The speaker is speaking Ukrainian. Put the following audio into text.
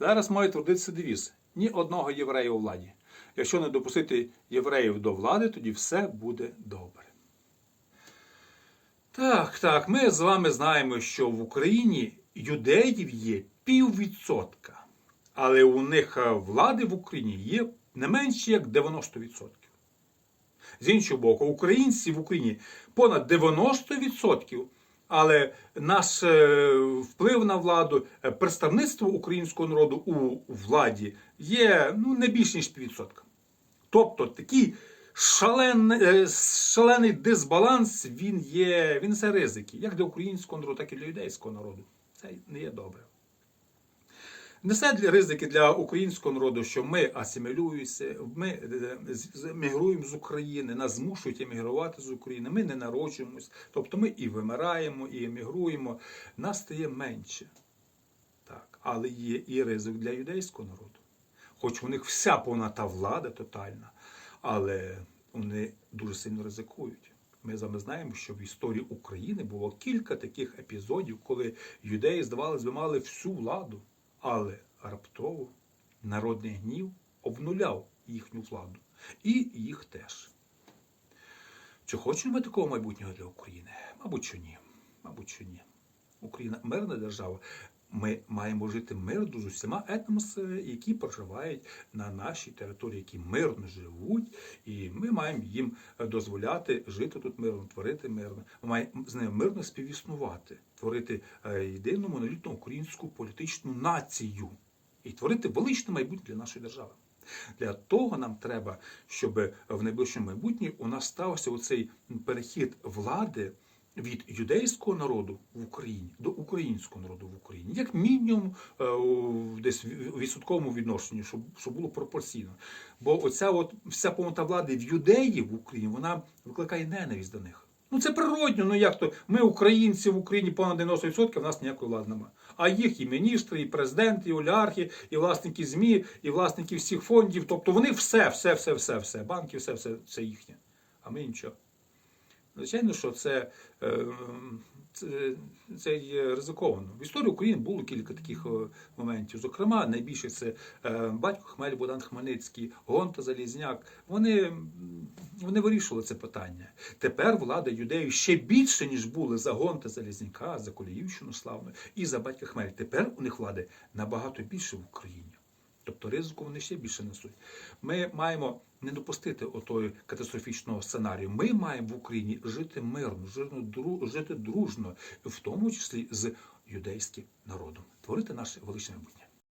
Зараз має трудитися девіз. Ні одного єврея у владі. Якщо не допустити євреїв до влади, тоді все буде добре. Так, так, ми з вами знаємо, що в Україні юдеїв є піввідсотка. Але у них е, влади в Україні є не менше як 90%. З іншого боку, українці в Україні понад 90%, але наш е, вплив на владу, е, представництво українського народу у владі є ну, не більш ніж піввідсотка. Тобто такий шалений, е, шалений дисбаланс він є, він це ризики, як для українського народу, так і для юдейського народу. Це не є добре. Несе ризики для українського народу, що ми асимілюємося, ми е, з- мігруємо з України, нас змушують емігрувати з України, ми не народжуємось, тобто ми і вимираємо, і емігруємо, нас стає менше. Так. Але є і ризик для юдейського народу. Хоч у них вся повнота влада тотальна, але вони дуже сильно ризикують. Ми з вами знаємо, що в історії України було кілька таких епізодів, коли юдеї, здавалось би, мали всю владу, але раптово народний гнів обнуляв їхню владу. І їх теж. Чи хочемо ми такого майбутнього для України? Мабуть, що ні. Мабуть, що ні. Україна мирна держава. Ми маємо жити мирно з усіма етносами, які проживають на нашій території, які мирно живуть, і ми маємо їм дозволяти жити тут мирно, творити мирно. Ми маємо з ними мирно співіснувати, творити е, єдину монолітну українську політичну націю і творити величне майбутнє для нашої держави. Для того нам треба, щоб в найближчому майбутньому у нас стався оцей перехід влади від юдейського народу в Україні до українського народу в Україні, як мінімум е, десь в відсотковому відношенні, щоб, щоб було пропорційно. Бо оця от вся повнота влади в юдеїв в Україні вона викликає ненависть до них. Ну це природньо, ну як то ми, українці в Україні понад 90%, в нас ніякої влади немає. А їх і міністри, і президенти, і олігархи, і власники ЗМІ, і власники всіх фондів. Тобто вони все, все, все, все, все, банки, все, все, все їхнє. А ми нічого. Звичайно, що це, е, це, це є ризиковано. В історії України було кілька таких е, моментів. Зокрема, найбільше це е, батько Хмель Богдан Хмельницький, Гонта Залізняк. Вони, вони вирішували це питання. Тепер влада юдеїв ще більше, ніж були за Гонта Залізняка, за Коліївщину славну і за батька Хмель. Тепер у них влади набагато більше в Україні. Тобто ризику вони ще більше несуть. Ми маємо не допустити отої катастрофічного сценарію. Ми маємо в Україні жити мирно, жити, дружно, в тому числі з юдейським народом, творити наше величне майбутнє.